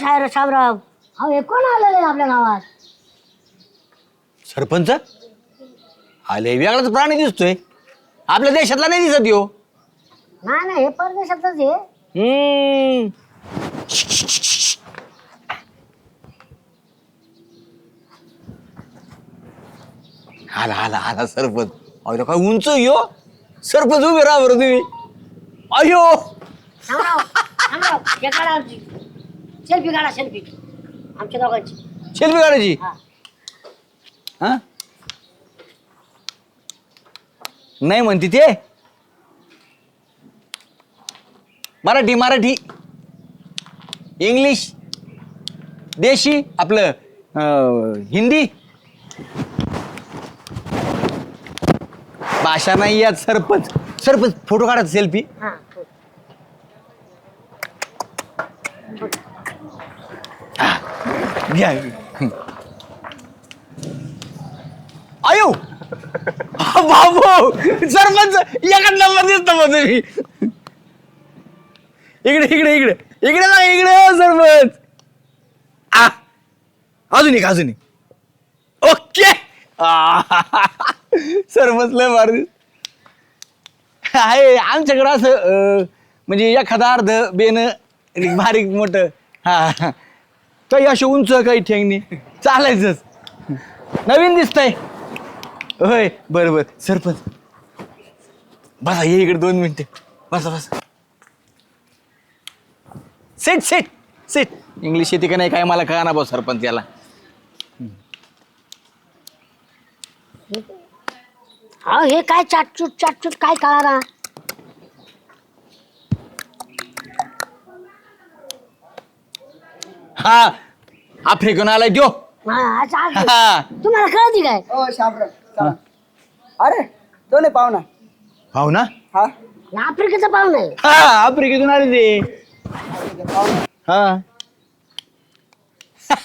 शायर शाबराव अहो हे कोण आलेलं आहे आपल्या गावात? सरपंच? आले वेगळाच प्राणी दिसतोय. आपल्या देशातला नाही दिसत यो. नाही नाही हे परदेशातच आहे. हम्म. आला आला आला सरपंच. अरे काय उंच यो. सरपंच उभे राहा बरं तुम्ही. अयो. हे काढा आमची. सेल्फी काढा सेल्फी आमच्या दोघांची. शेल्फी काढायची? हा. हा? नाही म्हणते ते. मराठी मराठी. इंग्लिश देशी आपलं अं, हिंदी. भाषा नाही यात सरपंच. सरपंच फोटो काढायचा सेल्फी हा. हो. घ्या. अयो! बाबू सरपंच एका नंबर दिसतो मग तुम्ही. इकडे इकडे इकडे. इकडे ना इकडे सरपंच. आ अजून एक अजून एक. ओके. आ, सरपंच लय भारी आहे आमच्याकडं असं अं, म्हणजे एखादा अर्ध बेन बारीक मोठं. हा. काही असे उंच काही ठेंगणे. चालायचंच. नवीन दिसतंय. होय बरं बरं. सरपंच. बसा ये इकडे दोन मिनिटं. बसा बसा. सेट सेट सेट इंग्लिश येते का नाही काय मला कळा ना भाऊ सरपंच याला. अहो हे काय चाटचूट चाटचूट काय कळा ना हा आफ्रिकन आलाय देऊ हा. हा तुम्हाला कळती काय? हो चला. अरे तो नाही पाहुणा? भाऊ ना हा आफ्रिकेचं पाहुण आहे. हा आफ्रिकेतून आले ते. हा.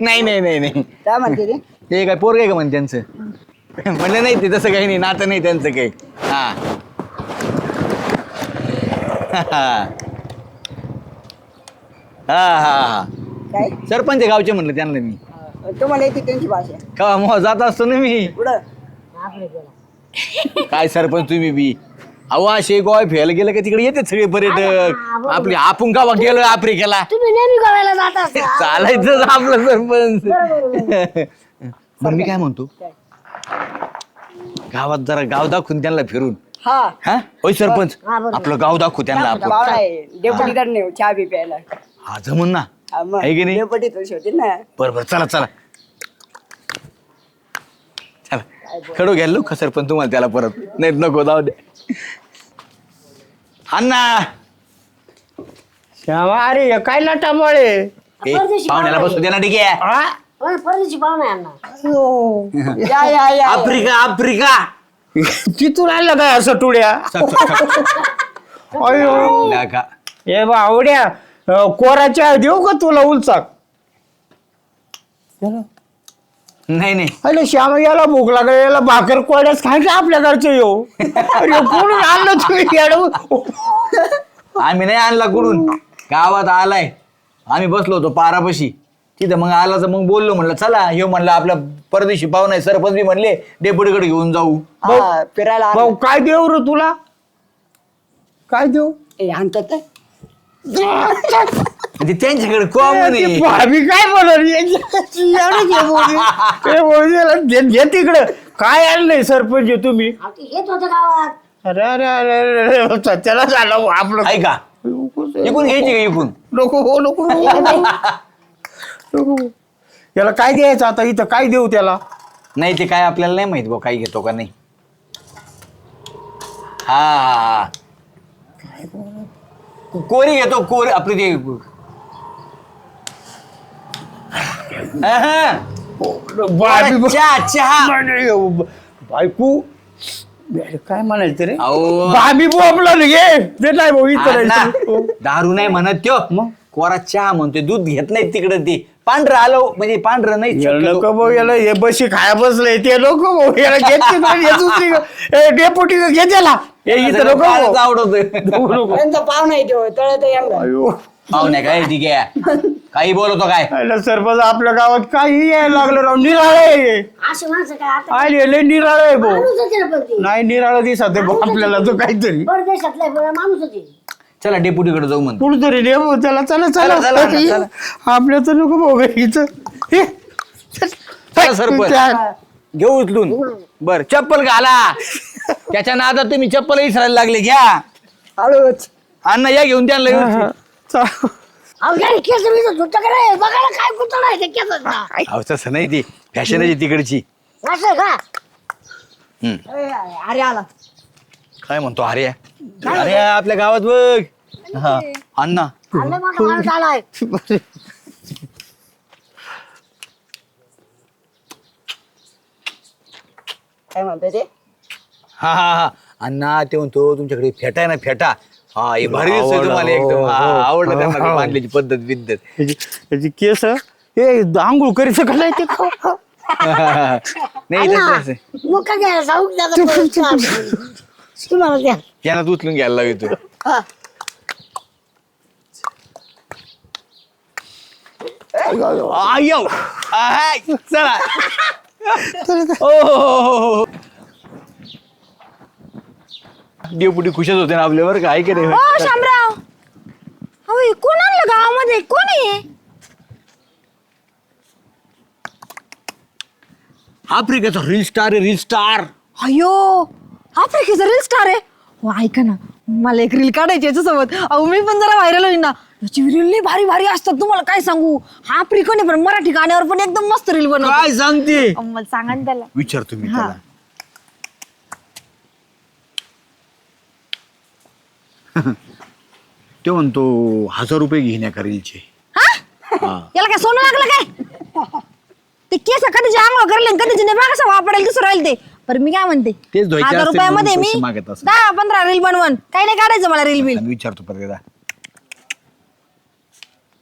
नाही नाही नाही नाही. काय म्हणते ते ते काय पोर काय का म्हण त्यांचं? म्हणलं नाही ते तसं काही नाही नातं नाही त्यांचं काही. हा. हा हा हा. काय? सरपंच गावचे म्हणलं त्यांना मी. तुम्हाला येते त्यांची भाषा. का मग जात असतो ना मी. पुढं काय सरपंच तुम्ही बी? अहो असे गोवा फिरायला गेलं का तिकडे येते सगळे पर्यटक. आपले आपण गावा गेलो आफ्रिकेला तुम्ही नेहमी गोव्याला जात असता. चालायचं आपलं सरपंच. पण मी काय म्हणतो? गावात जरा गाव दाखवून त्यांना फिरून. हा. हा? होय सरपंच. आपलं गाव दाखवू त्यांना आपण पाहुणा आहे. डेपुटीदार नाही चहा बी प्यायला. हा जमून ना. आहे की नाही? ना. बरं बरं चला चला. चला. खडू घ्यायला का सरपंच तुम्हाला त्याला परत. नाही नको जाऊ दे. अण्णा! श्यामा अरे हे काय लटामळे ए, पाहुण्याला बसू दे ना ठीक आहे. परदेशी पाहुणा या या या. Africa Africa! तिथून आलं काय असं टुड्या? चक, चक, चक. अयो. लागा. हे बावड्या अं, कोराच्या देऊ का तुला उलचाक? नाही नाही. अरे श्यामा याला भूक लागली याला भाकर कोड्याच खायचं आपल्या घरचं येऊ अरे कोण आणलं तुम्ही येडू आम्ही नाही आणला कुठून? गावात आलाय. आम्ही बसलो होतो पारापाशी. तिथं मग आला तर मग बोललो म्हणलं चला हे म्हणलं आपल्या परदेशी पाहुणा आहे. सरपंच बी म्हणले डेपुटीकडे घेऊन जाऊ. हा, फिरायला. भाऊ काय देऊ रे तुला? काय देऊ आणतात? म्हणजे त्यांच्याकडे कॉमन आहे भाभी काय म्हणत घे तिकडं. काय आणलंय सरपंच तुम्ही? अहो, ते येत होतं गावात. अरे अरे अरे अरे अरे सत्याला झालं हो आपलं. ऐका. इकून घ्यायची का इकून? नको हो नको नको नको. याला काय द्यायचं आता? इथं काय देऊ त्याला? नाही ते काय आपल्याला नाही माहीत भाऊ काय घेतो का नाही. हा हा, हा. कोरी घेतो कोरी आपली ते अहं. चहा चहा. बायको. काय म्हणायचं रे? अहो. भाभी बोबला घे ते नाही भाऊ इथं अण्णा, राहायचं. दारू नाही म्हणत त्यो. मग? कोरा चहा म्हणतोय दूध घेत नाही तिकडे ते. पांढरं आलो म्हणजे पांढरं नाही शक्यतो. नको भाऊ याला हे बशी खाया बसलंय. ते नको भाऊ याला घेतली नाही, हे दुसरी ए, डेपुटी घे त्याला. हे इथं नको. फारच भाऊ. आवडतोय नको नको. त्यांचा पाहुणा आहे तो तळत यांना. अयो. पाहुण्या काय ठीक आहे. काही बोलतो काय? सरपंच आपल्या गावात काही यायला लागलं राव निराळे असे माणसं काय आता? आले लय निराळे आहे भाऊ. माणूसच आहे ना पण ते. नाही निराळ दिसत आहे भाऊ आपल्याला तो काहीतरी. परदेशातला आहे, पण माणूसच आहे. चला जाऊ म्हणतो. कुठतरी रे भाऊ त्याला चला चला. चला, चला, चला. आपल्या तर नको भाऊ घरीचं. हे. चला, सरपंच. त्या- घेऊ उचलून बर चप्पल घाला. त्याच्या नादात तुम्ही चप्पल विसरायला लागले घ्या. आलोच. अण्णा या घेऊन त्यांना हा, व्यवस्थित. हा. अहो केस सुट्ट बघायला काय ते अहो तसं नाही ती. फॅशन आहे तिकडची. असं आहे का? हम्म. अरे, अरे आला. काय म्हणतो अरे अरे आपल्या गावात बघ. हा. अण्णा. आलं मोठा माणूस आलाय. काय म्हणतोय ते? हा हा हा. अण्णा ते म्हणतो तुमच्याकडे फेटा आहे ना फेटा. हा हे भारी दिसतोय आवडला, तुम्हाला एकदम. हो, हा, हो. आवडलं त्यांना. ते बांधल्याची पद्धत बिद्धत याची याची केस हे आंघोळ करीचं का नाही ते? नाही तसं. मग काय घ्या जाऊ द्या तुम्हाला द्या. यानं उचलून घ्यायला लागतो हा. आयो. आहाय, चला. ओ हो, हो, हो, हो. डेपुटी खुशच होते ना आपल्यावर काय करे ओ शामराव. अहो हे कोण आणलं गावामध्ये? कोण आहे आफ्रिकेचा रील स्टार रील स्टार अयो आफ्रिकेचा रील स्टार आहे? हो ऐका ना. मला एक रील काढायची याच्यासोबत अहो मी पण जरा व्हायरल होईन ना. याची रील लई भारी भारी असतात तुम्हाला काय सांगू? हा आफ्रिकन आहे पण मराठी गाण्यावर पण एकदम मस्त रील बनवतो काय सांगते? अहो, मला सांगा ना त्याला. विचार तुम्ही हा. त्याला. तो म्हणतो हजार रुपये घेण्या रीलचे? हा? हा. याला काय सोनं लागलं काय? ते केस कधीचे आंघोळ करले कधीचे नाही बघा कसं वापरायला दुसरं राहील ते. पण मी काय म्हणते? तेच धुवायचे हजार असतील रुपयामध्ये म्हणून मी पैसे मागत असेल. दहा पंधरा रील बनवून. काही नाही काढायचं मला रील बिल. विचारतो परत एकदा.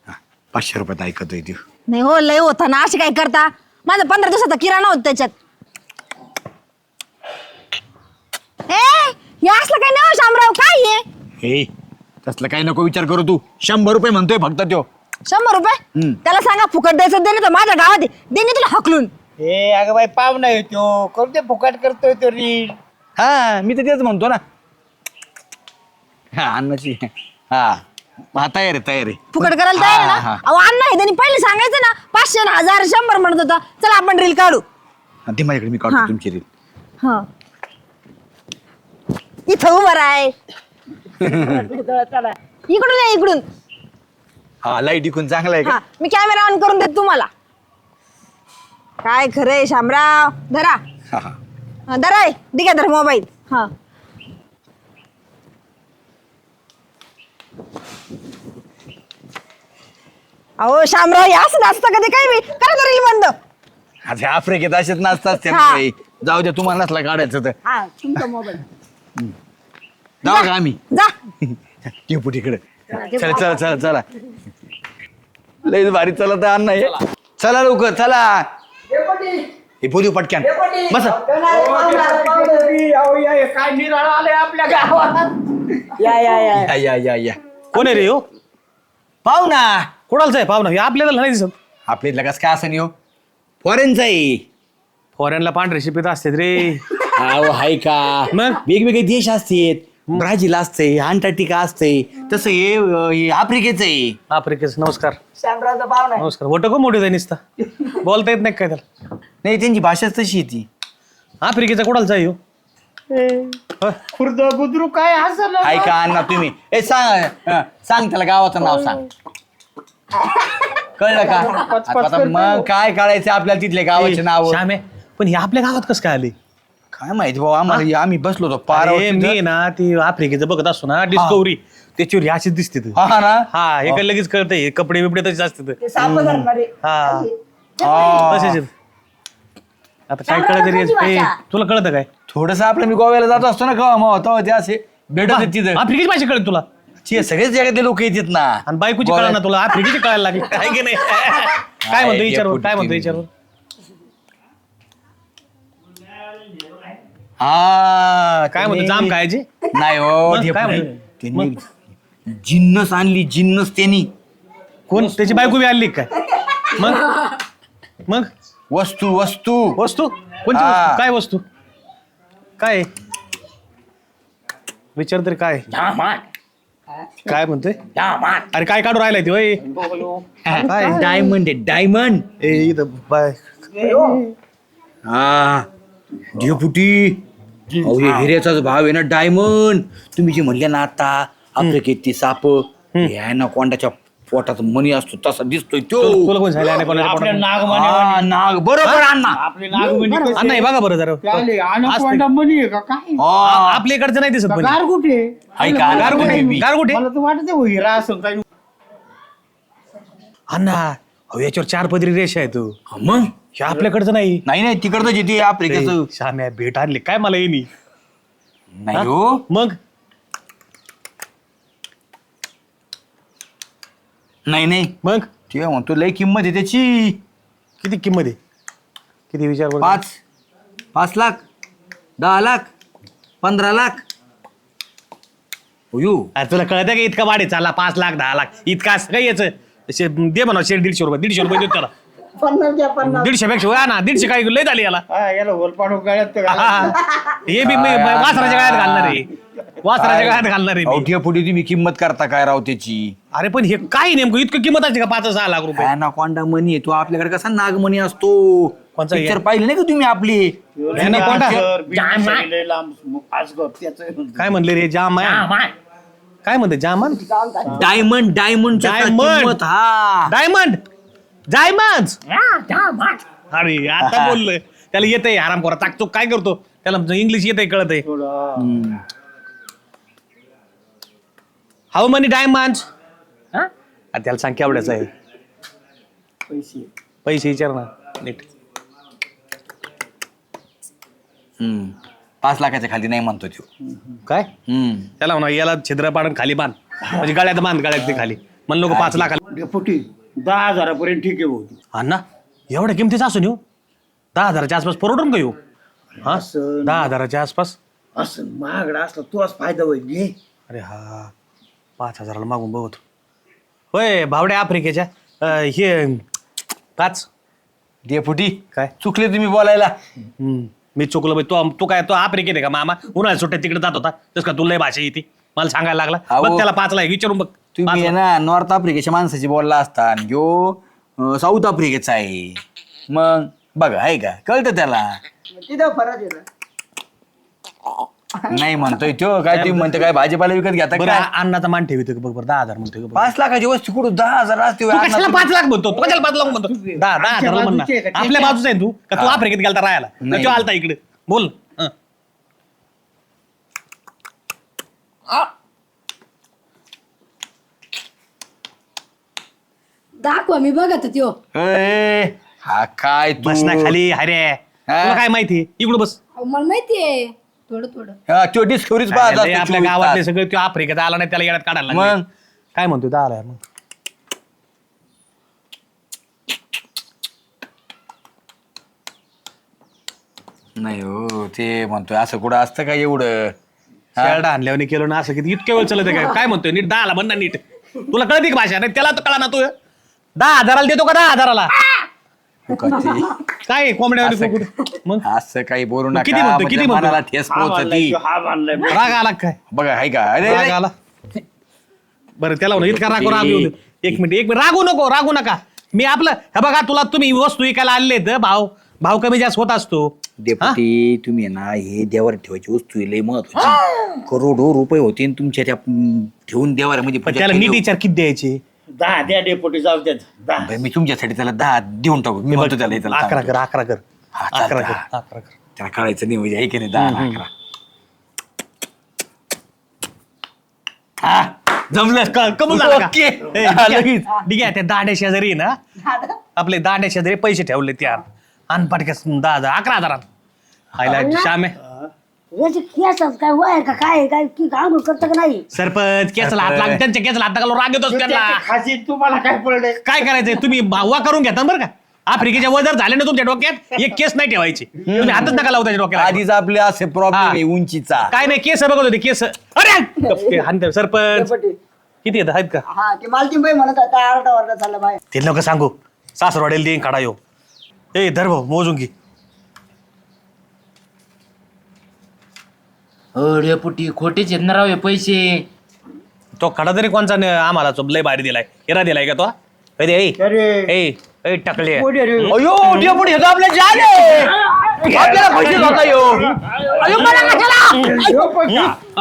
हा, पाचशे रुपयात ऐकतोय तू नाही हो लय होता ना असे काय करता? माझा पंधरा दिवसाचा किराणा होता त्याच्यात. ए हे असलं काय नाही हो शामराव काय हे? तसलं काही नको विचार करू तू. शंभर रुपये म्हणतोय फक्त त्यो. शंभर रुपये? हम्म. त्याला सांगा फुकट द्यायचं दे नाही तर माझ्या गावात आहे. देणे तुला हकलून. हे अगं बाई पाहुणा येतो कोणते फुकट करतोय तो रील. हा मी तर तेच म्हणतो ना. हा अन्नाची. हा. हा तयार आहे तयार आहे. फुकट करायला तयार आहे हा, ना? हा. अहो अण्णा आहे त्यांनी पहिले सांगायचं ना पाचशे ना हजार शंभर म्हणत होता. चला आपण रील काढू. हा, ती माझ्याकडे मी हा. काढतो तुमची रील हा. इथं उभं आहे इकडून या इकडून. हा लाइट इकून चांगला आहे का? हा मी कॅमेरा ऑन करून देत तुम्हाला. काय खरंय शामराव? धरा. हा, हा. हा, धरा. ठीक आहे धर मोबाईल. हा. अहो शामराव हे असं नसतं कधी काय मी? करा तर रील बंद. आता आफ्रिकेत असेच हा. काही. जाऊ द्या तुम्हाला नसला काढायचं तर. हा तुमचा मोबाईल. जाऊ का आम्ही? जा. डेपुटीकडे चला चला चला चला. लय भारी चला तर अण्णा हे. चला लवकर चला. हे बोलू पटक्यान. बस. काय निराळ आलंय आपल्या गावात. या या या. या या या या. कोण आहे रे हो? पाहू ना कोणालाच आहे पाहुणा? हे आपल्याला नाही दिसत. आपल्या इथलं कसं काय असं नाही हो? फॉरेनचा आहे. फॉरेनला पांढरे शिपित असतात रे. अहो हाय का? मग? वेगवेगळे देश असतात. ब्राझील असते अंटार्क्टिका असते तसं हे अं, हे आफ्रिकेचं आहे. आफ्रिकेचं नमस्कार. शामरावचा पाहुणा आहे. नमस्कार. वट को मोठी जाई निसता. बोलता येत नाही काय त्याला? नाही त्यांची भाषाच तशी आहे ती. आफ्रिकेचा कोणाला आहे हो. खुर्द गुदरू काय असं हाय का अण्णा तुम्ही. ए सांग हं, सांग त्याला गावाचं नाव सांग. कळलं का? आता- मग काय काढायचं आपल्याला तिथले गावाचे नाव? श्याम पण हे आपल्या गावात कसं काय आले? काय माहिती भाऊ आम्हाला आम्ही बसलो होतो पार अरे, मी ना ती आफ्रिकेचं बघत असतो ना डिस्कवरी ह्या अशीच दिसते ते. हा ना? हा हे काय लगेच कळतंय हे कपडे बिपडे तसेच असते ते साप धरणारे हा. हा. तसेच आहेत. आता काय कळत कोणती ए? तुला कळतं काय? थोडस आपलं मी गोव्याला जात असतो ना केव्हा मग तेव्हा ते असे भेटत आहेत तिथं. आफ्रिकेची भाषा कळत तुला. ते सगळेच जगातले लोक येतात ना. आणि बायकोची कळा ना तुला आफ्रिकेची कळायला लागली. काय की नाही? काय म्हणतो विचार काय म्हणतो विचार हा काय म्हणतो जाम खायची नाही हो मग काय म्हणतो? त्यांनी जिन्नस आणली जिन्नस त्यांनी. कोण? त्याची बायको बी आली काय मग? मग? वस्तू वस्तू. वस्तू? कोणती हा. वस्तू? काय वस्तू? काय? आहे? विचार तरी काय? काय म्हणतोय? अरे काय काढू राहिलाय ते होय? काय? डायमंड आहे डायमंड ए इथं बाय. हा. डेपुटी अहो हे हिऱ्याचाच भाव आहे ना डायमंड. तुम्ही जे म्हणले ना आता आफ्रिकेत ती साप हे आहे ना कोंडाच्या पोटात मनी असतो तसा दिसतोय तो. तुला कोण सांगितलं आणि कोणाच्या आपल्या पोटात? नागमाने हा, नाग. बरोबर अण्णा. आपले नागमणी कसे? अण्णा हे बघा बरं जरा. त्याले अनाकोंडा मणी आहे का? काय? हा, आ- आपल्या इकडचं नाही दिसत पण गार कुठे? का? मला तर वाटत आहे हिरा असं काय अण्णा अहो याच्यावर चार पदरी रेष आहे तू. मग? हे आपल्याकडचं नाही. नाही नाही तिकडचं जिथे आफ्रिकेचं. ए, श्याम्या भेट आणली. काय मला येणी नाही? हो? मग? नाही नाही. मग? ते म्हणतो लय किंमत आहे त्याची. किती किंमत आहे? किती विचार बरं. पाच. पाच लाख दहा लाख पंधरा लाख. उयू अरे तुला कळतं का इतका वाढे चालला पाच लाख दहा लाख. इतका असं काय याचं? शे- दे म्हणा शे दीडशे रुपये दीडशे रुपये देऊ त्याला. पन्नास घ्या पन्नास. दीडशे पेक्षा ना दीडशे काय लय झाली याला? हा, याला होलपाडू गळ्यात तर हा, घाला. हा. हे बी मी वासराच्या गळ्यात घालणार आहे. वासराच्या गळ्यात घालणार आहे मी. पुढे तुम्ही किंमत करता काय राव त्याची? अरे पण हे काय नेमकं? इतकं किंमत असते का पाच सहा लाख रुपये? अनाकोंडा मनी आहे तो. आपल्याकडे कसा नागमणी असतो? कोणचा पिक्चर आहे? पाहिले नाही का तुम्ही आपली? लांब, त्याचं. काय म्हणले रे जामान काय म्हणते? जामान डायमंड डायमंड Diamond. हा. डायमंड डायमंड अरे आता बोललोय. त्याला येतंय आराम करा. टाकतो काय करतो? त्याला इंग्लिश येतंय कळत आहे हाऊ मनी डायमंड त्याला सांग केवढ्याचं आहे. पैसे. पैसे विचार ना. नीट. हम्म. पाच लाखाच्या खाली नाही म्हणतो तो काय? हम्म. त्याला म्हणा याला छिद्र पाडून खाली बांध. म्हणजे गळ्यात बांध गळ्यात ते खाली. म्हणलं लोक पाच लाख डेपुटी दहा हजारापर्यंत ठीक आहे भाऊ अण्णा एवढ्या किमतीचं असून येऊ? दहा हजाराच्या आसपास परवडून का येऊ? हा? असं दहा हजाराच्या आसपास? असं महागडा असला तोच फायदा होईल घे अरे हा. पाच हजाराला मागून बघतो. होय भावड्या आफ्रिकेच्या. अं, हे काच. डेपुटी काय? चुकले तुम्ही बोलायला. हम्म, मी चुकलो बाई तो तू काय तो आफ्रिकेत आहे का मामा? उन्हाळ्यात सुट्ट्या तिकडे जात होता. तस का तुला लय भाषा येते. मला सांगायला लागला. अहो. बघ त्याला पाचला आहे, विचारून बघ. तुम्ही पाचला. ना नॉर्थ आफ्रिकेच्या माणसाची बोलला असता आणि ह्यो अं, साऊथ आफ्रिकेचा आहे. मग बघा आहे का? कळतं त्याला? तिथं फरक आहे ना. नाही म्हणतोय तो काय तुम्ही म्हणतो काय भाजीपाला विकत घेता बरं काय? आ- अण्णाचा मान ठेवित बघ बरं दहा हजार म्हणतोय का? बघ. पाच लाखाची वस्तू कुठं? दहा हजार असते तू कशाला पाच लाख म्हणतो? तू कशाला पाच लाख म्हणतो? दहा दहा हजार बाजूचे म्हणणार आहे का? आपल्या बाजूचा आहे तू? का तू आफ्रिकेत गेलता राहायला? का नाही. तो आलता इकडे? बोल. हं. दाखवा मी बघत त्यो ए, हा काय तू? बस ना खाली अरे तुला काय माहिती? इकडे बस. अहो, मला माहितीये. थोडं थोडं हा, तो डिस्कवरीच पाहत अरे, असतो आपल्या गावातले तास. सगळे तो आफ्रिकेत आला नाही त्याला येण्यात काढायला लागले. मग? काय म्हणतो दहा आला मग नाही हो ते म्हणतोय असं कुठं असतं का एवढं हा? शर्ट आणल्यावर केलं ना असं किती इतक्या वेळ चालत काय काय म्हणतोय नीट दहा आला म्हण ना नीट तुला कळते का भाषा नाही त्याला तर कळा ना तू दहा हजाराला देतो का दहा हजाराला का ते? काय कोंबड्या असं मग? असं काही बोलू नका किती म्हणतो, म्हणजे किती म्हणतो? मनाला ठेस हा पोहोचती हा राग आला काय? बघा हाय का? अरे राग अरे. आला? बरं त्याला म्हणा इतका राग राग येऊ दे. एक मिनिट एक मिनिट. रागू नको रागू नका. मी आपलं हे बघा तुला तुम्ही वस्तू विकायला आणले तर भाव. भाव कमी जास्त होत असतो. डेपुटी तुम्ही ना हे देवावर ठेवायची वस्तू आहे, लय महत्वाची. करोडो रुपये होते आणि तुमच्या त्या हम्म, ठेवून देवार म्हणजे पण त्याला नीट विचार किती द्यायचे? दहा द्या डेपुटी जाऊ द्या दहा. मी तुमच्यासाठी त्याला दहा देऊन टाकू. मी म्हणतो त्याला अकरा. कर अकरा कर. हा, चालतं. अकरा कर अकरा कर. त्याला कळायचं नाही म्हणजे आहे की नाही दहा अकरा. हा जमलं. क- कबूल झालं का? ओके. ए, ठीक आहे. लगेच. ठीक आहे त्या दांड्या शेजारी ना. आपले दांड्या शेजारी पैसे ठेवले त्या. अनपटक्यास दहा हजार अकरा हजारात. आयला श्यामे. याचे काय वय का काय काय की आंघोळ करतं का नाही? सरपंच केसला हात लाग त्यांच्या केसला हात राग येतोच तुम्हाला काय पडले काय करायचंय? तुम्ही वा करून घेता बरं का? आफ्रिकेच्या वजर झाले ना तुमच्या डोक्यात एक केस नाही ठेवायची. तुम्ही हातच नका लावू त्याच्या डोक्याला. आधीच आपले असे प्रॉब्लेम हा. आहे उंचीचा. काय नाही केस बघत होते केस. अरे! गप्प, हाणते, सरपंच किती येत आहेत का? हा ते मालतीन बाई म्हणत आता आरडा चालला ते नको सांगू सासरवाडीला देईन काढा येऊ ए धर भाऊ मोजून घे. अरे पुटी खोटेच आहेत ना राव हे पैसे. तो खडा तरी कोणचा न- आम्हाला तो लय भारी दिलाय. हिरा दिलाय का तो? ए अरे. ए ए टाकले. अयो डेपुटी हे तर आपल्या जाले आपल्याला पैसे जाता यो. अयो मला कशाला?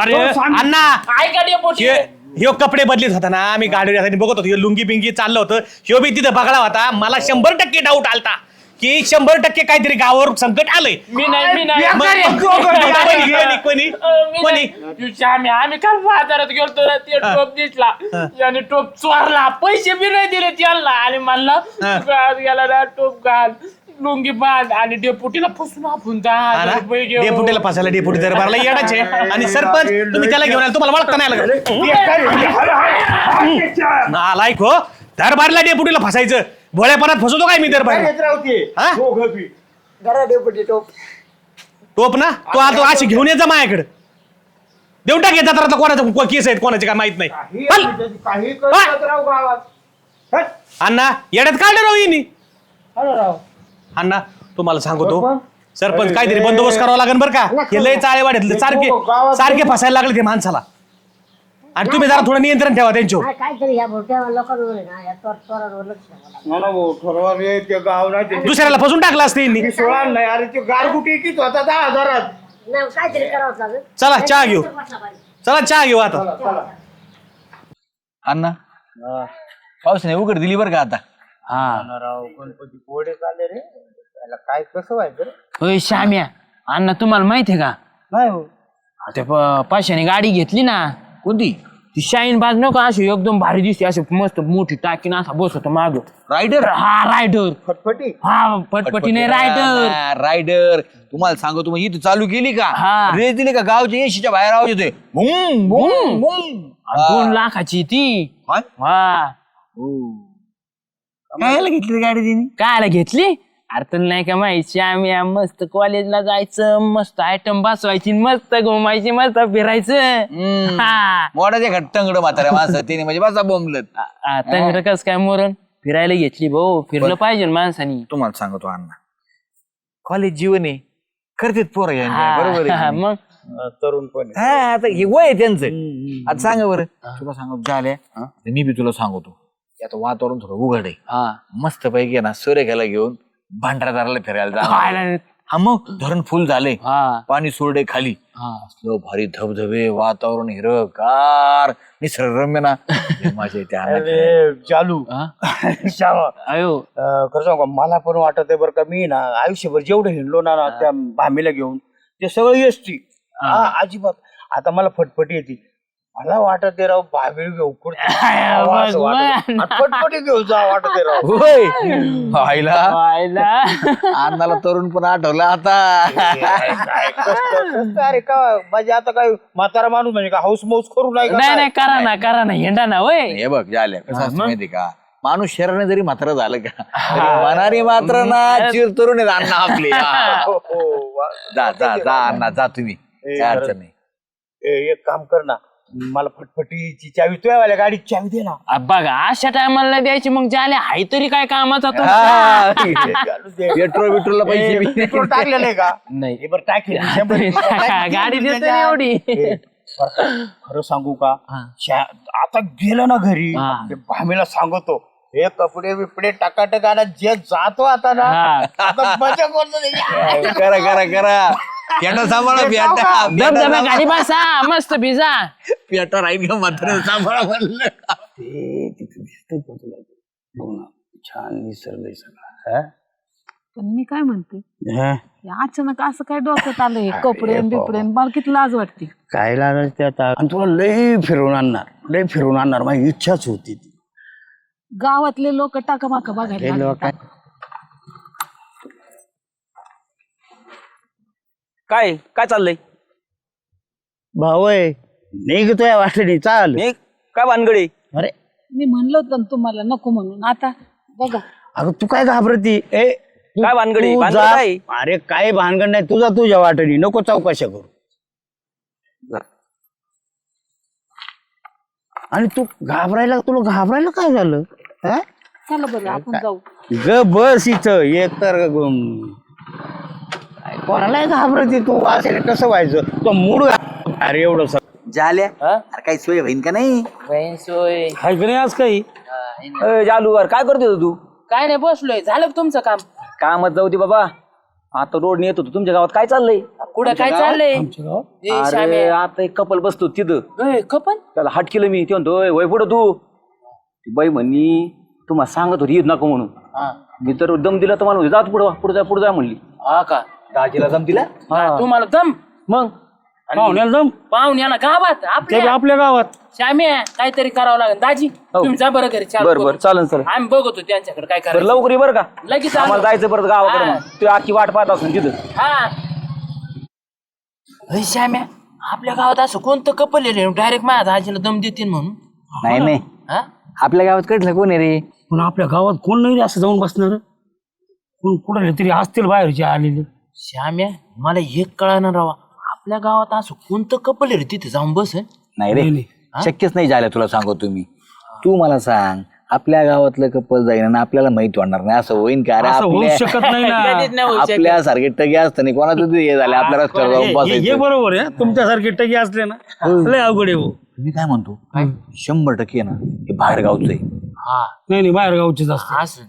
अरे अण्णा. ऐका डेपुटी हे ह्यो कपडे बदलीत होता ना. आम्ही गाडी बघत होतो. ह्यो लुंगी बिंगी चाललं होतं. ह्यो बी तिथं बघला होता. मला शंभर टक्के डाऊट आलता. की शंभर टक्के काहीतरी गावावर संकट आलंय मी नाही मी नाही मग- कोणी कोणी कोणी अं, मी कोणी नाही. दिवशी आम्ही आम्ही काल बाजारात गेलतो ना ते टोप दिसला याने टोप चोरला पैसे बी नाही दिले त्याला आणि म्हणला हा. "गावात गेला ना टोप घाल लुंगी बांध आणि डेपुटीला फसून आपण दहा हजार रुपये घेऊ. डेपुटीला फसायला डेपुटी दरबारला येडाचे आणि सरपंच तुम्ही त्याला घेऊन आला तुम्हाला ओळखता नाही लागलं नालायक हो दरबारला डेपुटीला फसायचं भोळ्यापणात फसवतो काय मी दरबार हा? घरा डेपुटी टोप. टोप ना? तो आता अशी घेऊन येत जा माझ्याकडे. देऊन टाक येतात आता कोणाचं को- केस आहेत कोणाचे काय माहीत नाही. हल. काही हा. अण्णा येड्यात काढलं राहू येणी अण्णा तुम्हाला सांगतो. सरपंच काहीतरी बंदोबस्त करावा लागेल बरं का? हे लय चाळे वाढत सारखे सारखे फसायला लागले ते माणसाला. आणि तुम्ही जरा थोडं नियंत्रण ठेवा त्यांच्यावर काय काहीतरी ह्या मोठ्या लोकांवर आहे ना या चोर चोरांवर लक्ष ठेवावं लागतं. दुसऱ्याला फसून टाकला असते यांनी. अरे ते गारगुटी किती होता दहा हजारात. नाही काहीतरी करावंच लागेल. चला चहा घेऊ. चला चहा घेऊ आता. अण्णा पाऊस नाही उघड दिली बरं का आता? काय कसं व्हायचं रे? होय श्याम्या. अण्णा तुम्हाला माहितीये का? नाही हो. त्या प- पाशाने गाडी घेतली ना कोणती? ती शाईन बाज नको अशी एकदम भारी दिसते अशी मस्त मोठी टाकीन असा बसवत माग. रायडर हा रायडर फटफटी? हा पटपटी नाही रायडर रायडर तुम्हाला सांगतो तुम्ही इथं चालू केली का? हा. रेस दिली का? गावच्या येशीच्या बाहेर आवाज येतोय. भुंग, भुंग, भुंग. दोन लाखाची ती. काय? हा. कायला घेतली गाडी तिने? कायला घेतली? अरे तुला नाही का माहिती श्याम्या मस्त कॉलेजला जायचं मस्त आयटम बसवायची मस्त घुमायची मस्त फिरायचं. हा. मोडाच्या घट्टंगड म्हाताऱ्या माणसं तिने म्हणजे बसा बोंबलत. आ, तंगड कस काय मोरण? फिरायला घेतली भाऊ फिरलं पाहिजे ना माणसानी. तुम्हाला सांगतो अण्णा. कॉलेज जीवन आहे करतेत पोरं enjoy, बरोबर आहे हा? मग? तरुण पण हा आता हे वय आहे त्यांचं. आता सांगा बरं. तुला सांगतो झाल्या तर मी बी तुला सांगतो. आता वातावरण थोडं उघड आहे. हा. मस्त पैकी ना सूर्यघ्याला घेऊन भांडारदाराला फिरायला जा खायला हा मग धरण फुल झाले. हा. पाणी सोडे खाली. हा. असलं भारी धबधबे वातावरण हिरवगार निसर्गरम्य ना. फिरायला. अरे चालू हा? श्यामा. अयो. अं, खरं सांगू का, मला पण वाटत आहे बरं का मी ना आयुष्यभर जेवढं हिंडलो ना ना त्या भामीला घेऊन ते सगळं एसटी. हा अजिबात. आता मला फटफटी येते. मला वाटत आहे राव भामील घेऊ. फटफटी घेऊ जा वाटत आहे राव. होय. आईला. पाहिला अण्णाला तरुण पण आठवलं आता. काय कष्ट, कष्ट अरे का म्हणजे आता काय म्हातारा माणूस म्हणजे का हाऊस माऊस करू नाही का नाही काय? नाही करा ना करा ना हिंडा ना वय हे बघ झाल्या कसं असतं माहिती का? माणूस शरीराने जरी मात्र झालं का मनाने मात्र ना चिर तरुण आहेत अण्णा आपले. हा. हो, हो, वा. जा जा जा अण्णा जा तुम्ही. काय अडचण नाही. ए, एक काम कर ना मला फटफटीची चावी तुझ्या वाल्या गाडीची चावी दे ना. आ, बघा अशा टायमाला द्यायची मग ज्याला हाय तरी काय कामाचा तो? हा. पेट्रोल बिट्रोलला पैसे पेट्रोल टाकलेलं आहे का? नाही. हे बरं टाकेल शंभर गाडी देते ना एवढी. ए, बरं का, खरं सांगू का? शा- आता गेलं ना घरी हा. ते भामीला सांगतो हे कपडे बिपडे टाकाटक आणा जे जातो आता ना हा. आता मजा करतो त्याची. करा करा करा. पेटा सांभाळा पेटा धबधबा गाडी बसा मस्त भिजा पेटा राहील का मात्र? सांभाळा म्हणलं. ते तिथे दिसतंय का तुला? बघ ना, छान निसर्ग सगळा. हा? पण मी काय म्हणते? हा? हे अचानक असं काय डोक्यात आलं हे कपडे बिपडे मला किती लाज वाटते. काय लागायचं ते आता? आणि तुला लय फिरवून आणणार लय फिरवून आणणार. माझी इच्छाच होती ती. गावातले लोक टाकामाका बघायला लागले. लोक काय काय चाललंय? भाऊ आहे. निघतोय वाटणी चाल. मी काय भानगडी? अरे. मी म्हणलं होतं ना तुम्हाला नको म्हणून. आता बघा. अगं तू काय घाबरती? ए तू- काय भानगडी? तू भानगड जा. काय? अरे काय भानगड नाही. तुझा तुझ्या वाटणी नको चौकशा करू. आणि तू घाबरायला तुला घाबरायला काय झालं? हा? चला बरं आपण जाऊ. ग बस इथं. एक तर कोणाला घाबरते तू असेल कसं व्हायचं? तो मूड अरे एवढं सगळं. झाल्या अरे काही सोय होईन का नाही? बहीण सोय. हाय का नाही आज काही? जालू अरे काय करतो तू? काय नाही बसलोय. झालं का तुमचं काम? कामात जाऊ दे बाबा. आता रोड येत होतो. तुमच्या गावात काय चाललंय? कुठं काय चाललंय? ए, अरे श्याम्या. आता एक कपल बसतो तिथं. ए, कपन त्याला हट केलं मी. ते म्हणतो "ओय, वय पुढं तू. ती बाई म्हणली तुम्हाला सांगत होती येत नको म्हणून. मी तर दम दिला तर मला म्हणली, जा तू पुढं पुढे जा पुढे जा म्हणली. हा का? दाजीला दम दिला? तुम्हाला दम मग? पाहुण्याला दम पाहुण्याला गावात ते आपल्या आपल्या गावात. श्याम्या काहीतरी करावं लागेल. दाजी तुम्ही जा बरं घरी चालू बर बर करू. चालन चालेल. आम्ही बघतो त्यांच्याकडे काय बरं करायचं. लवकर ये बरं का. लगेच आलो. आम्हाला जायचं परत गावाकडे हा. मग. तू आखी वाट पाहत असून तिथं. हा. अय, श्याम्या आपल्या गावात असं कोणतं कपल डायरेक्ट माझ्या दाजीला दम देतील म्हणून. नाही नाही. हा? आपल्या गावात कटलं कोण आहे रे? पण आपल्या गावात कोण नाही रे असं जाऊन बसणार? कोण कुठे तरी असतील बाहेरचे आलेले. श्याम्या मला एक कळणार रावा. आपल्या गावात असं कोणतं कपल आहे रे? तिथे जाऊन बस नाही रे शक्यच नाही झालं तुला सांगतो तुम्ही तू मला सांग आपल्या गावातलं कपल जाईन आणि आपल्याला माहीत होणार नाही. असं होईन का? अरे असं होऊ आपल्या शकत नाही ना. आपल्या सारखे टगे असतं नाही कोणाचं तरी हे झालं? आपल्या रस्त्यावर जाऊन हे- हे बसायचं. बरोबर आहे तुमच्यासारखे टगी असले ना लय अवघड आहे हो. मी काय म्हणतो? शंभर टक्के ना हे बाहेर गावचं आहे. हा. नाही नाही बाहेर गावचेच असते असं.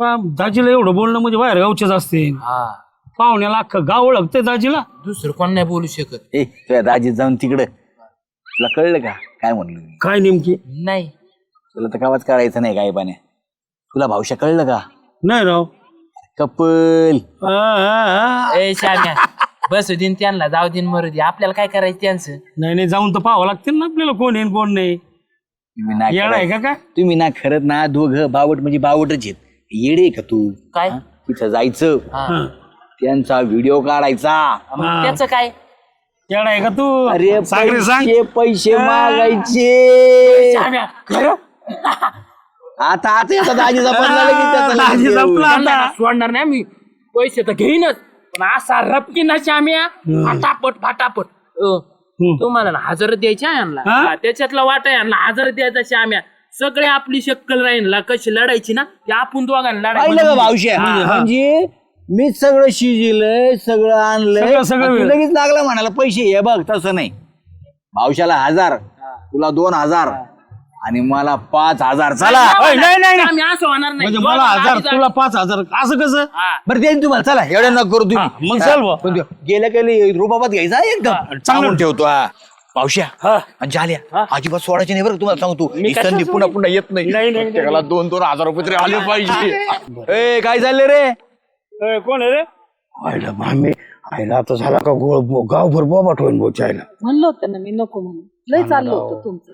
पण दाजीला एवढं बोलणं म्हणजे बाहेर गावचेच असते. हा. पाहुण्याला अख्खं गाव ओळखते दाजीला. दुसरं कोण नाही बोलू शकत. ए तुझ्या दाजी जाऊन तिकडं. तुला कळलं का? काय म्हणलो? मी काय नेमकी? नाही. तुला तर गावात काढायचं नाही काय पाण्या तुला भावशा कळलं का? नाही राव. कपल. आ, आ, आ. ए श्याम्या बसू दिन त्यांना जाऊ दिन मरू दे. आपल्याला काय करायचं त्यांचं? नाही नाही जाऊन तर पाहावं लागतील ना आपल्याला कोण आहे आणि कोण नाही. तुम्ही ना येणार आहे का काय? तुम्ही ना खरंच ना दोघं बावट म्हणजे बावटच आहेत. येडे आहे का तू? काय? तिथं जायचं. हा. त्यांचा व्हिडिओ काढायचा. त्याचं काय? आहे का तू? अरे सांग रे सांग. पैसे पैसे मागायचे. आता आता याचा दाजीचा लगेच त्याचा संपला आता. सोडणार नाही मी पैसे तर घेईनच. पण असा रपकी ना श्याम्या फाटापट फाटापट अ, तुम्हाला ना हजार द्यायचे आहे यांना. हा? हा, त्याच्यातला वाटा यांना. हजार द्यायचा श्याम्या सगळे आपली शक्कल राहील कशी लढायची ना ते आपण दोघांना पाहिलं का लढायची भावशे म्हणजे मी सगळं शिजिलंय सगळं आणलंय. सगळं- सगळं आणि तू मिळेल. लगेच लागला म्हणाला पैसे हे बघ तसं नाही. भावशाला हजार तुला दोन हजार. आणि मला पाच हजार चला. नाही नाही नाही आम्ही असं होणार नाही. म्हणजे मला हजार तुला पाच हजार. असं कसं? बरं देईन तुम्हाला. चला एवढ्या न करू हा, तुम्ही मग चल. बुवा. पण ते गेल्या गेले रुबाबात घ्यायचा एकदम. चांगून ठेवतो हा. पावश्या आणि झाल्या अजिबात सोडायचे नाही बरं का तुम्हाला सांगतो ही संधी पुन्हा पुन्हा येत नाही. प्रत्येकाला दोन दोन हजार रुपये तरी आले पाहिजे. ए काय चालले रे? कोण आहे रे? आयला मामे आयला आता झाला का गोळ बो- गावभर बोबाट होईन बोचायला म्हणलं होतं ना मी नको म्हणून. लय चाललं होतं तुमचं.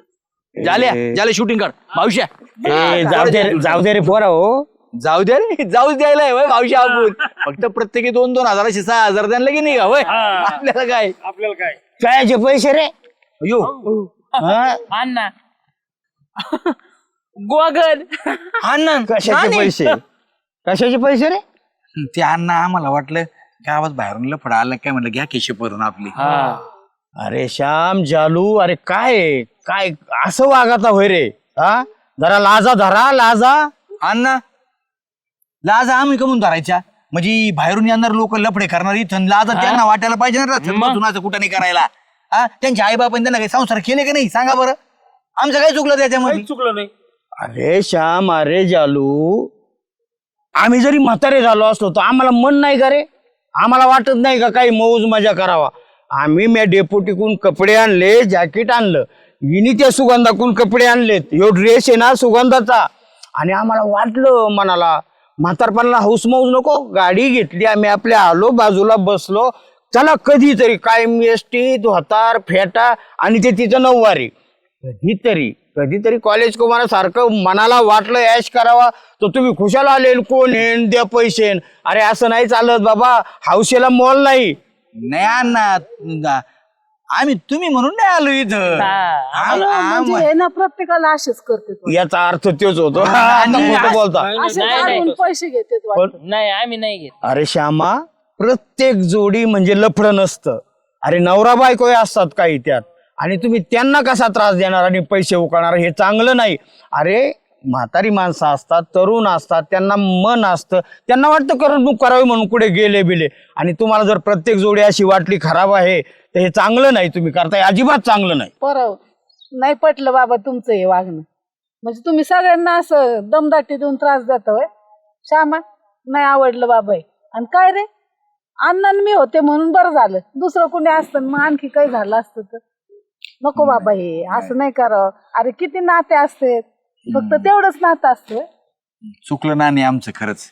झाल्या झाल्या शूटिंग काढ भावश्या ए, जाऊ दे रे- जाऊ दे रे पोरा हो. जाऊ द्या रे जाऊच द्यायला वय भावश्या आपण. फक्त प्रत्येकी दोन दोन हजाराशे सहा हजार द्यायला की नाही का वय आपल्याला काय? आपल्याला काय? कायचे पैसे रे. अयो. अण्णा. गोगल. अण्णा कशाचे पैसे? कशाचे पैसे रे? ते अण्णा आम्हाला वाटलं गावात बाहेरून लफडा आला काय म्हणलं घ्या केशे भरून आपली. अरे श्याम जालू अरे काय? काय असं वागता होय रे हा? जरा लाजा धरा लाजा. अण्णा लाज आम्ही कमून धरायच्या? म्हणजे बाहेरून येणार लोक लफडे करणार इथं लाज त्यांना वाटायला पाहिजे ना कुठं नाही करायला. हा? त्यांचे आई बापांनी त्यांना काही संसार केले का नाही? सांगा बरं. आमचं काय चुकलं त्याच्यामध्ये? चुकलं नाही. अरे श्याम अरे जालू आम्ही जरी म्हातारे झालो असतो तर आम्हाला मन नाही का रे? आम्हाला वाटत नाही का काही मौज मजा करावा? आम्ही मी डेपोटीकून कपडे आणले जॅकेट आणलं. हिनी त्या सुगंधाकून कपडे आणलेत. ह्यो ड्रेस आहे ना सुगंधाचा. आणि आम्हाला वाटलं मनाला म्हातारपणाला हौस मौज नको. गाडी घेतली आम्ही आपल्या आलो बाजूला बसलो. चला कधीतरी कायम एस टी धोतार फेटा आणि ते तिचं नऊवारी. कधीतरी. कधीतरी कॉलेज कुमारा सारखं मनाला वाटलं ऐश करावा तर तुम्ही खुशाल आले कोण येण द्या पैसे येण. अरे असं नाही चालत बाबा. हौसेला मॉल नाही. नाही अण्णा आम्ही तुम्ही म्हणून नाही आलो इथं. आम- आम- म्हणजे हे ना प्रत्येकाला असेच करते तो. याचा अर्थ तेच होतो. आता खोटं बोलता. असेच नाही, नाही. आणून पैसे घेते तो. पण नाही आम्ही नाही घेत. अरे श्यामा प्रत्येक जोडी म्हणजे लफडं नसतं. अरे नवरा बायको असतात काही त्यात. आणि तुम्ही त्यांना कसा त्रास देणार आणि पैसे उकळणार हे चांगलं नाही. अरे म्हातारी माणसं असतात तरुण असतात त्यांना मन असतं. त्यांना वाटतं करमणूक करावी म्हणून कुठे गेले बिले. आणि तुम्हाला जर प्रत्येक जोडी अशी वाटली खराब आहे तर हे चांगलं नाही तुम्ही करताय. अजिबात चांगलं नाही. परव नाही पटलं बाबा तुमचं हे वागणं. म्हणजे तुम्ही सगळ्यांना असं दमदाटी देऊन त्रास देता श्यामा नाही आवडलं बाबा हे. आणि काय रे? अण्णा आणि मी होते म्हणून बरं झालं. दुसरं कोणी असतं मग आणखी काही झालं असतं तर? नको बाबा हे असं नाही करावं अरे किती नाते असते? फक्त तेवढंच नातं असतं. चुकलं ना नाही आमचं खरंच.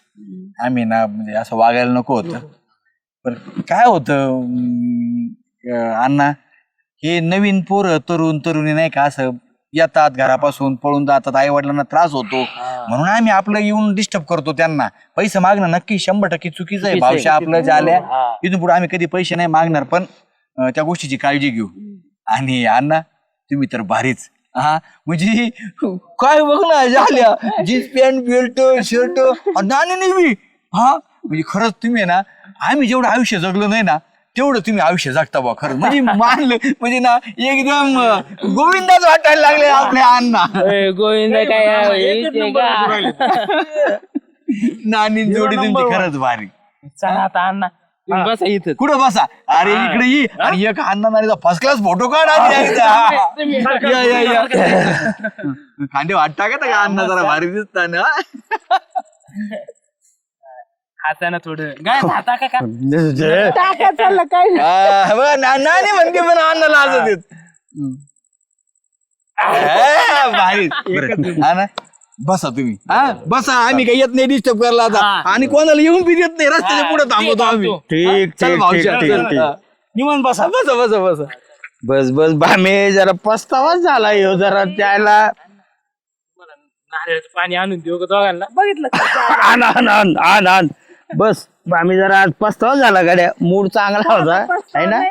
आम्ही ना म्हणजे असं वागायला नको होतं. पण काय होतं अं, अण्णा हे नवीन पोरं तरुण तरुणी नाही का असं येतात घरापासून पळून जातात आई वडिलांना त्रास होतो. म्हणून आम्ही आपलं येऊन डिस्टर्ब करतो त्यांना. पैसे मागणं नक्की शंभर टक्के चुकीचं आहे. भावशा आपलं झाल्या. इथून पुढे आम्ही कधी पैसे नाही मागणार पण अं, त्या गोष्टीची काळजी घेऊ. आणि अण्णा तुम्ही तर भारीच. हा म्हणजे काय बघ ना झाल्या जीन्स पॅन्ट बेल्ट शर्ट नाणे नेहमी. हा म्हणजे खरंच तुम्ही आहे ना आम्ही जेवढं आयुष्य जगलो नाही ना तेवढं तुम्ही आयुष्य जगता बा खरं. म्हणजे मानलं म्हणजे ना एकदम गोविंदाच वाटायला लागले आपले अण्णा. ए, गोविंद काय आहे? का? नानी जोडी तुमची खरंच भारी. चला आता अण्णा. तुम्ही बसा इथं. कुठं बसा? अरे इकडे ये. आणि एक अण्णा फर्स्ट क्लास फोटो काढ आधी एकदा. या. या या खांदे वाट टाकत का अण्णा जरा भारी दिसता ना? हाता ना थोडं काय हाता का? का टाका चाललं काय नाही. हा, बघ, ना- नानी म्हणते पण अण्णाला असं देत हा, भारी. बरं, हा ना? बसा तुम्ही. हा? बसा आम्ही काही येत नाही डिस्टर्ब करायला आता. आणि कोणाला येऊन बी देत नाही रस्त्याच्या पुढे थांबवतो आम्ही. ठीक चल ठीक भाऊच्या, ठीक चल, ठीक हा. निवांत बसा बसा बसा बसा. बस बस भामे जरा पस्तावाच झाला ह्यो जरा त्याला. नारळाचं पाणी आणून देऊ का दोघांना? बघितलं का? आण आण आण आण आण. बस भामे जरा आज पस्तावा झाला गाड्या. मूड चांगला होता है ना.